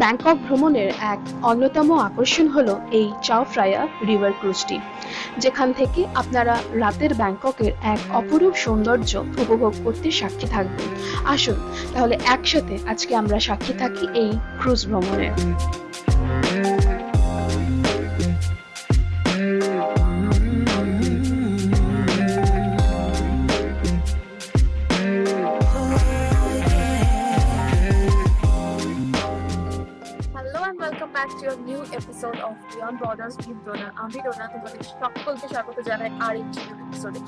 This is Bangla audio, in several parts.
ব্যাংকক ভ্রমণের এক অন্যতম আকর্ষণ হল এই চাও ফ্রায়া রিভার ক্রুজটি, যেখান থেকে আপনারা রাতের ব্যাংককের এক অপরূপ সৌন্দর্য উপভোগ করতে সাক্ষী থাকবেন। আসুন, তাহলে একসাথে আজকে আমরা সাক্ষী থাকি এই ক্রুজ ভ্রমণের and welcome back to our new episode of beyond borders with Dona আমি ডোনা, তোমাদের সকলকে স্বাগত জানাই আর একটি এপিসোডে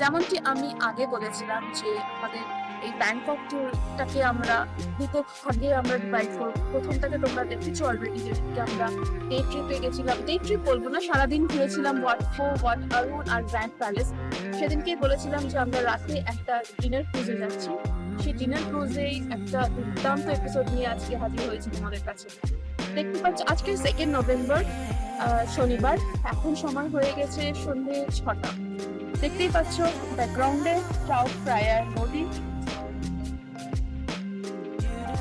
যেমনটি আমি আগে বলেছিলাম যে আমাদের এই ব্যাংকক ট্যুরটাকে আমরা দুটো ভাগে আমরা ডিভাইড করব। প্রথমটাকে তোমরা দেখেছ অলরেডি যেদিনকে আমরা ডে ট্রিপে গেছিলাম। ডে ট্রিপ বলব না, সারাদিন ঘুরেছিলাম ওয়াট ফো ওয়াট আরুন আর গ্র্যান্ড প্যালেস সেদিনকে বলেছিলাম যে আমরা রাতে একটা ডিনার ক্রুজে যাচ্ছি। সেই ডিনার ক্রুজেই একটা দুর্দান্ত এপিসোড নিয়ে আজকে হাজির হয়েছে তোমাদের কাছে। দেখতে পাচ্ছ, আজকে সেকেন্ড নভেম্বর শনিবার। এখন সময় হয়ে গেছে সন্ধে ছটা। দেখতেই পাচ্ছ ব্যাকগ্রাউন্ডে চাও ফ্রায়ার নদী।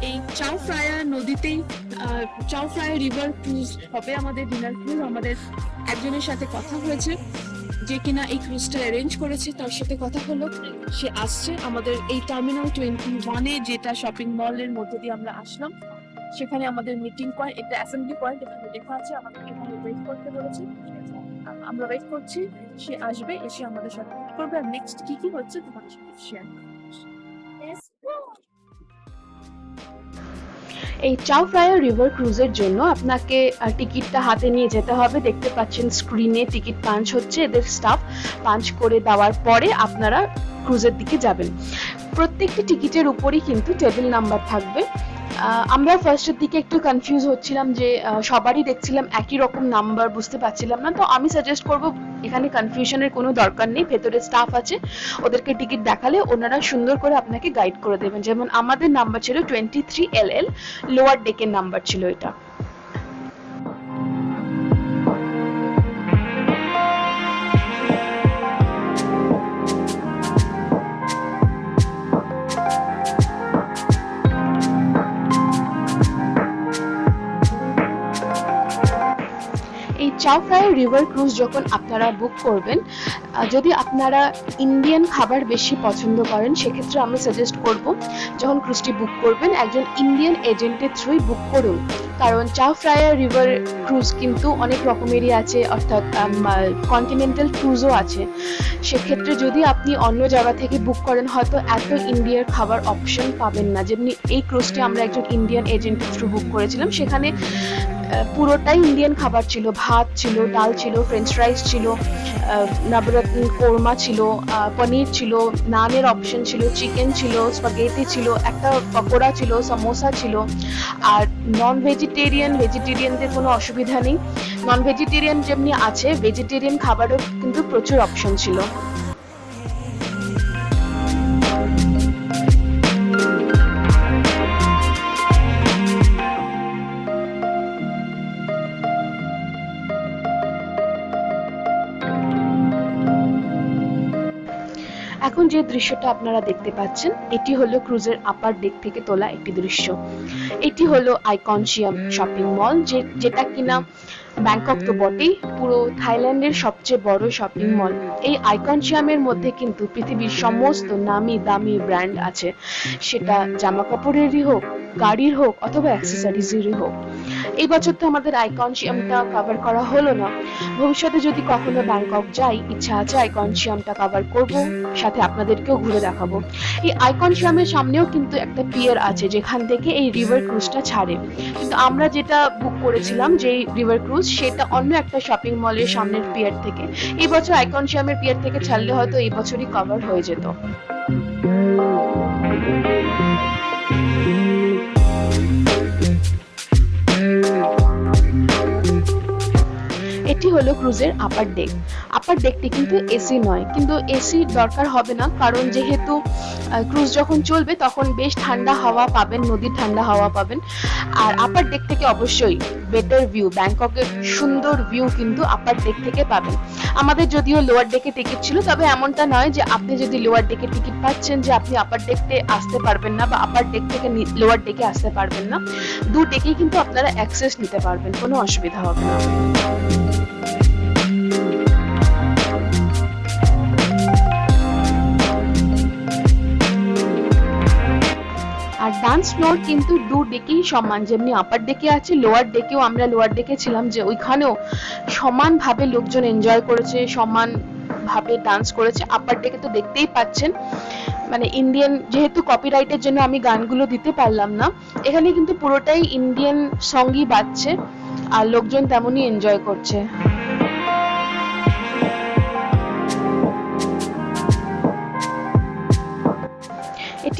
এই চাও ফ্রায়ার নদীতেই চাও ফ্রায়ার রিভার ক্রুজ হবে আমাদের ডিনার ক্রুজ আমাদের একজনের সাথে কথা হয়েছে, যে কিনা এই ক্রুজটা অ্যারেঞ্জ করেছে, তার সাথে কথা হলো। সে আসছে আমাদের এই টার্মিনাল টোয়েন্টি ওয়ানে যেটা শপিং মলের মধ্যে দিয়ে আমরা আসলাম। সেখানে আমাদের মিটিং পয়েন্ট এটা অ্যাসেম্বলি পয়েন্ট এখানে লেখা আছে আমাদের এখানে ওয়েট করতে বলেছে। আমরা ওয়েট করছি, সে আসবে, এসে আমাদের সাথে করবে। আর নেক্সট কি কি হচ্ছে তোমাদের সাথে শেয়ার এই চাও ফ্রায়ার রিভার ক্রুজের জন্য আপনাকে টিকিটটা হাতে নিয়ে যেতে হবে। দেখতে পাচ্ছেন স্ক্রিনে টিকিট পাঞ্চ হচ্ছে, এদের স্টাফ পাঞ্চ করে দেওয়ার পরে আপনারা ক্রুজের দিকে যাবেন। প্রত্যেকটি টিকিটের উপরই কিন্তু টেবিল নাম্বার থাকবে। আমরা ফার্স্টের দিকে একটু কনফিউজ হচ্ছিলাম যে সবারই দেখছিলাম একই রকম নাম্বার বুঝতে পারছিলাম না। তো আমি সাজেস্ট করব, এখানে কনফিউশনের কোনো দরকার নেই, ভেতরে স্টাফ আছে, ওদেরকে টিকিট দেখালে ওনারা সুন্দর করে আপনাকে গাইড করে দেবেন। যেমন আমাদের নাম্বার ছিল twenty three L L lower ডেকের number ছিল এটা। ফ্রাই রিভার ক্রুজ যখন আপনারা বুক করবেন যদি আপনারা ইন্ডিয়ান খাবার বেশি পছন্দ করেন, সেক্ষেত্রে আমি সাজেস্ট করব যখন ক্রুজটি বুক করবেন, একজন ইন্ডিয়ান এজেন্টের থ্রুই বুক করুন। কারণ চাও ফ্রায়ার রিভার ক্রুজ কিন্তু অনেক রকমেরই আছে, অর্থাৎ কন্টিনেন্টাল ক্রুজও আছে। সেক্ষেত্রে যদি আপনি অন্য জায়গা থেকে বুক করেন, হয়তো এত ইন্ডিয়ার খাবার অপশন পাবেন না। যেমনি এই ক্রুজটি আমরা একজন ইন্ডিয়ান এজেন্টের থ্রু বুক করেছিলাম, সেখানে পুরোটাই ইন্ডিয়ান খাবার ছিল। ভাত ছিল, ডাল ছিল ফ্রেঞ্চ ফ্রাইস ছিল নবরত্ন কোরমা ছিল পনির ছিল, নানের অপশন ছিল চিকেন ছিল স্পাগেটি ছিল, একটা পকোড়া ছিল সমোসা ছিল। আর নন ভেজিটেরিয়ান ভেজিটেরিয়ানদের কোনো অসুবিধা নেই। নন ভেজিটেরিয়ান যেমনি আছে ভেজিটেরিয়ান খাবারও কিন্তু প্রচুর অপশন ছিল। দৃশ্যটা আপনারা দেখতে পাচ্ছেন। এটি হলো ক্রুজের আপার ডেক থেকে তোলা একটি দৃশ্য। এটি হলো আইকনশিয়াম শপিং মল যে, যেটা কিনা ব্যাংকক তো বটেই। পুরো থাইল্যান্ডের সবচেয়ে বড় শপিং মল এই আইকনশিয়ামের মধ্যে কিন্তু পৃথিবীর সমস্ত নামি দামি ব্র্যান্ড আছে। সেটা জামা কাপড়েরই হোক, গাড়ির হোক, অথবা অ্যাক্সেসরিজেরই হোক। এই বছর তো আমাদের আইকনশিয়ামটা কভার করা হলো না। ভবিষ্যতে যদি কখনো ব্যাংকক যাই, ইচ্ছা আছে আইকনশিয়ামটা কভার করব, সাথে আপনাদেরকেও ঘুরে দেখাবো। এই আইকনশিয়ামের সামনেও কিন্তু একটা পিয়ার আছে, যেখান থেকে এই রিভার ক্রুজটা ছাড়ে। কিন্তু আমরা যেটা বুক করেছিলাম যে রিভার ক্রুজ সেটা অন্য একটা শপিং মলের সামনের পিয়ার থেকে। এই বছর আইকনশিয়ামের পিয়ার থেকে ছাড়লে হয়তো এই বছরই কভার হয়ে যেত। হলো ক্রুজের আপার ডেক আপার ডেকটি কিন্তু এসি নয়, কিন্তু এসি দরকার হবে না, কারণ যেহেতু ক্রুজ যখন চলবে তখন বেশ ঠান্ডা হাওয়া পাবেন, নদীর ঠান্ডা হাওয়া পাবেন। আর আপার ডেক থেকে অবশ্যই বেটার ভিউ ব্যাংককের সুন্দর ভিউ কিন্তু আপার ডেক থেকে পাবেন। আমাদের যদিও লোয়ার ডেকে টিকিট ছিল, তবে এমনটা নয় যে আপনি যদি লোয়ার ডেকে টিকিট পাচ্ছেন যে আপনি আপার ডেকতে আসতে পারবেন না বা আপার ডেক থেকে লোয়ার ডেকে আসতে পারবেন না। দু ডেকেই কিন্তু আপনারা অ্যাক্সেস নিতে পারবেন, কোনো অসুবিধা হবে না। আর ডান্স ফ্লোর কিন্তু দু ডেকেই সমান। যেমনি আপার ডেকে আছে লোয়ার ডেকেও আমরা লোয়ার ডেকে ছিলাম যে ওইখানেও সমানভাবে লোকজন এনজয় করেছে সমান ভাবে ডান্স করেছে। আপার ডেকে তো দেখতেই পাচ্ছেন মানে ইন্ডিয়ান যেহেতু কপিরাইটের জন্য আমি গানগুলো দিতে পারলাম না, এখানে কিন্তু পুরোটাই ইন্ডিয়ান সঙ্গই বাজছে, আর লোকজন তেমনই এনজয় করছে।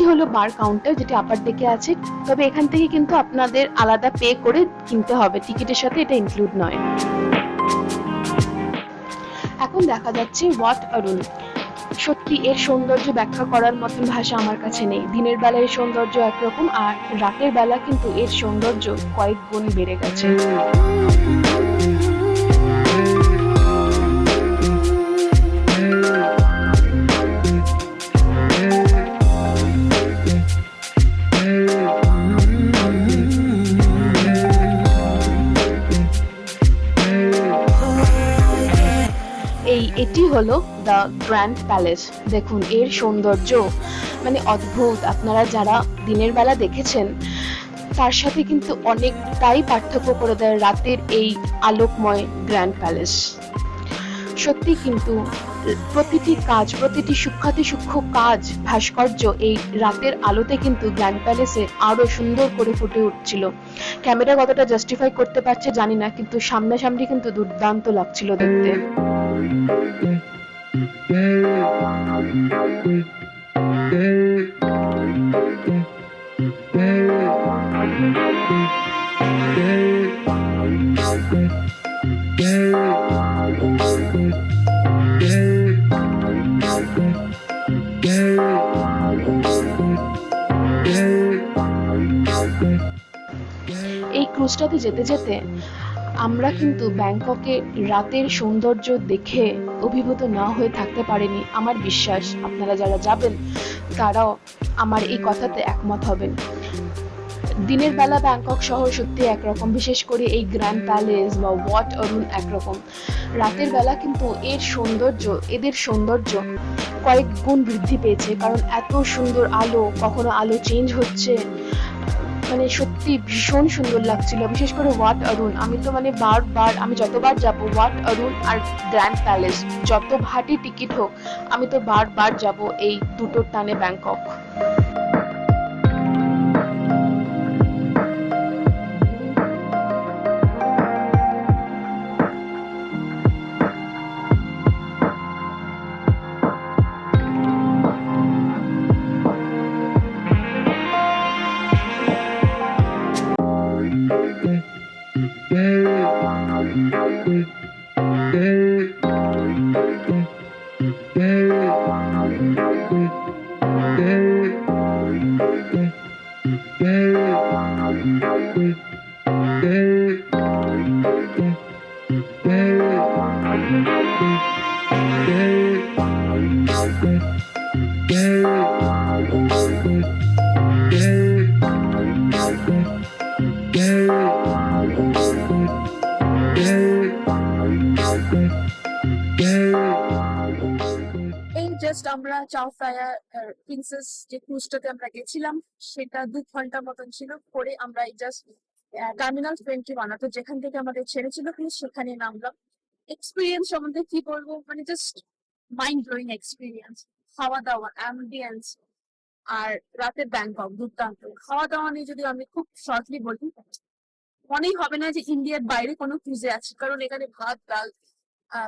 এটি হলো বার কাউন্টার যেটি আপার দিকে আছে। তবে এখান থেকে কিন্তু আপনাদের আলাদা পে করে কিনতে হবে। টিকিটের সাথে এটা ইনক্লুড নয়। এখন দেখা যাচ্ছে ওয়াট অরুণ। সত্যি, এর সৌন্দর্য ব্যাখ্যা করার মতন ভাষা আমার কাছে নেই। দিনের বেলা এর সৌন্দর্য একরকম, আর রাতের বেলা কিন্তু এর সৌন্দর্য কয়েক গুণ বেড়ে গেছে। এই, এটি হলো দ্য গ্র্যান্ড প্যালেস দেখুন, এর সৌন্দর্য মানে অদ্ভুত। আপনারা যারা দিনের বেলা দেখেছেন, তার সাথে কিন্তু অনেকটাই পার্থক্য করে দেয় রাতের এই আলোকময় গ্র্যান্ড প্যালেস সত্যি কিন্তু, প্রতিটি কাজ, প্রতিটি সূক্ষ্মাতি সূক্ষ্ম কাজ, ভাস্কর্য এই রাতের আলোতে কিন্তু গ্র্যান্ড প্যালেসে আরও সুন্দর করে ফুটে উঠছিল। ক্যামেরা কতটা জাস্টিফাই করতে পারছে জানি না, কিন্তু সামনাসামনি কিন্তু দুর্দান্ত লাগছিল দেখতে। এই ক্রুজটাতে যেতে যেতে আমরা কিন্তু ব্যাংককে রাতের সৌন্দর্য দেখে অভিভূত না হয়ে থাকতে পারেনি, আমার বিশ্বাস। আপনারা যারা যাবেন, তারাও আমার এই কথাতে একমত হবেন। দিনের বেলা ব্যাংকক শহর সত্যি একরকম, বিশেষ করে এই গ্র্যান্ড প্যালেস বা ওয়াট অরুণ একরকম। রাতের বেলা কিন্তু এর সৌন্দর্য, এদের সৌন্দর্য কয়েক গুণ বৃদ্ধি পেয়েছে, কারণ এত সুন্দর আলো, কখনো আলো চেঞ্জ হচ্ছে মানে সত্যি ভীষণ সুন্দর লাগছিল। বিশেষ করে ওয়াট অরুণ। আমি তো মানে বারবার আমি যতবার যাব ওয়াট অরুণ আর গ্র্যান্ড প্যালেস, যত ভাটি টিকিট হোক, আমি তো বারবার যাব এই দুটোর টানে ব্যাংকক। আমরা প্রিন্সেস যে ক্রুজটাতে আমরা গেছিলাম, সেটা দু ঘণ্টা মতন ছিল। করে আমরা এই জাস্ট টার্মিনাল টোয়েন্টি অর্থাৎ যেখান থেকে আমাদের ছেড়েছিল ক্রুজ সেখানে নামলাম। এক্সপিরিয়েন্স সম্বন্ধে কি বলব? মানে জাস্ট মাইন্ড ব্লোয়িং এক্সপিরিয়েন্স খাওয়া দাওয়া অ্যাম্বিয়েন্স আর রাতের ব্যাংকক দুর্দান্ত। খাওয়া দাওয়া নিয়ে যদি আমি খুব শর্টলি বলি, মনেই হবে না যে ইন্ডিয়ার বাইরে কোনো ক্রুজে আছে। কারণ এখানে ভাত, ডাল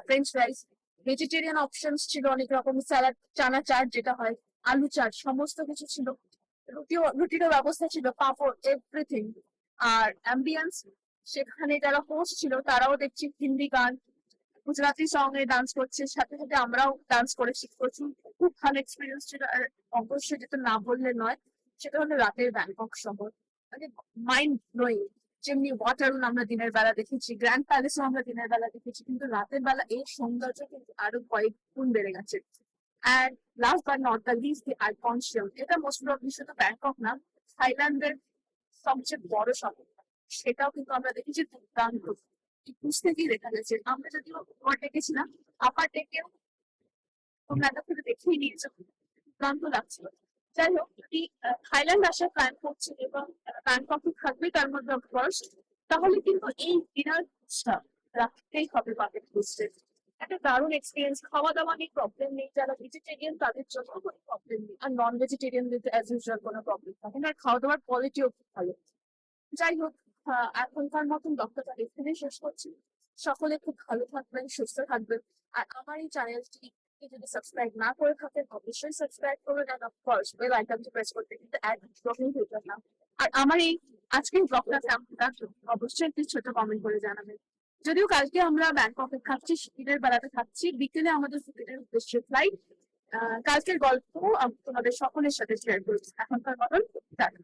ফ্রেঞ্চ ফ্রাইস ভেজিটেরিয়ান অপশনস ছিল, অনেক রকম স্যালাড চানা চাট যেটা হয়, আলু চাট, সমস্ত কিছু ছিল। রুটিও, রুটিরও ব্যবস্থা ছিল, পাঁপড় এভরিথিং আর অ্যাম্বিয়েন্স সেখানে যারা হোস্ট ছিল, তারাও দেখছি হিন্দি গান, গুজরাটি সং এ ডান্স করছে। সাথে সাথে আমরাও ডান্স করে শিখছি খুব ভালো এক্সপিরিয়েন্স ছিল। আর অবশ্যই যেটা না বললে নয়, সেটা হলো রাতের ব্যাংকক শহর। মানে মাইন্ড ব্লোয়িং যেমনি ওয়াটারুন আমরা দিনের বেলা দেখেছি গ্র্যান্ড প্যালেসও আমরা দিনের বেলা দেখেছি, কিন্তু রাতের বেলা এই সৌন্দর্য কিন্তু আরও কয়েক গুণ বেড়ে গেছে। And last but not the least the icon sure এটা মোস্ট প্রবলি শুধু ব্যাংকক না থাইল্যান্ডের সবচেয়ে বড় শহর। সেটাও কিন্তু আমরা দেখেছি দুর্দান্ত। ইকুশ থেকেই দেখা গেছে আমরা যদিও উপর ডেকেছিলাম আপার ডেকেও তোমরা এতক্ষণ দেখেই নিয়েছো, দুর্দান্ত লাগছিল। যাই হোক থাইল্যান্ড আসার প্ল্যান করছে এবং ব্যাংককে থাকবে তার মধ্যে অফকোর্স তাহলে কিন্তু এই ডিনার রাখতেই হবে বাকেট লিস্টে একটা দারুণ এক্সপিরিয়েন্স খাওয়া দাওয়া নিয়ে প্রবলেম নেই, যারা ভেজিটেরিয়ান তাদের জন্য কোনো প্রবলেম নেই, আর নন ভেজিটেরিয়ানদের অ্যাজ ইউজুয়াল কোনো প্রবলেম থাকে না, আর খাওয়া দাওয়ার কোয়ালিটিও খুব ভালো। যাই হোক এখনকার মতন ডক্টরটা এখানে শেষ করছি। সকলে খুব ভালো থাকবেন, সুস্থ থাকবেন, আর আমার এই চ্যানেলটি যদি সাবস্ক্রাইব না করে থাকেন অবশ্যই সাবস্ক্রাইব করবেন আর অফকোর্স বেল আইকনটি প্রেস করতে কিন্তু একদমই ভুলবেন না আর আমার এই আজকের ব্লগটা কেমন লাগল? অবশ্যই একটি ছোট কমেন্ট করে জানাবেন। যদিও কালকে আমরা ব্যাংককে থাকছি দিনের বেলাতে থাকছি, বিকেলে আমাদের ফুটের উদ্দেশ্যে ফ্লাইট কালকের গল্প আমি তোমাদের সকলের সাথে শেয়ার করছি। এখনকার মতন টাটা।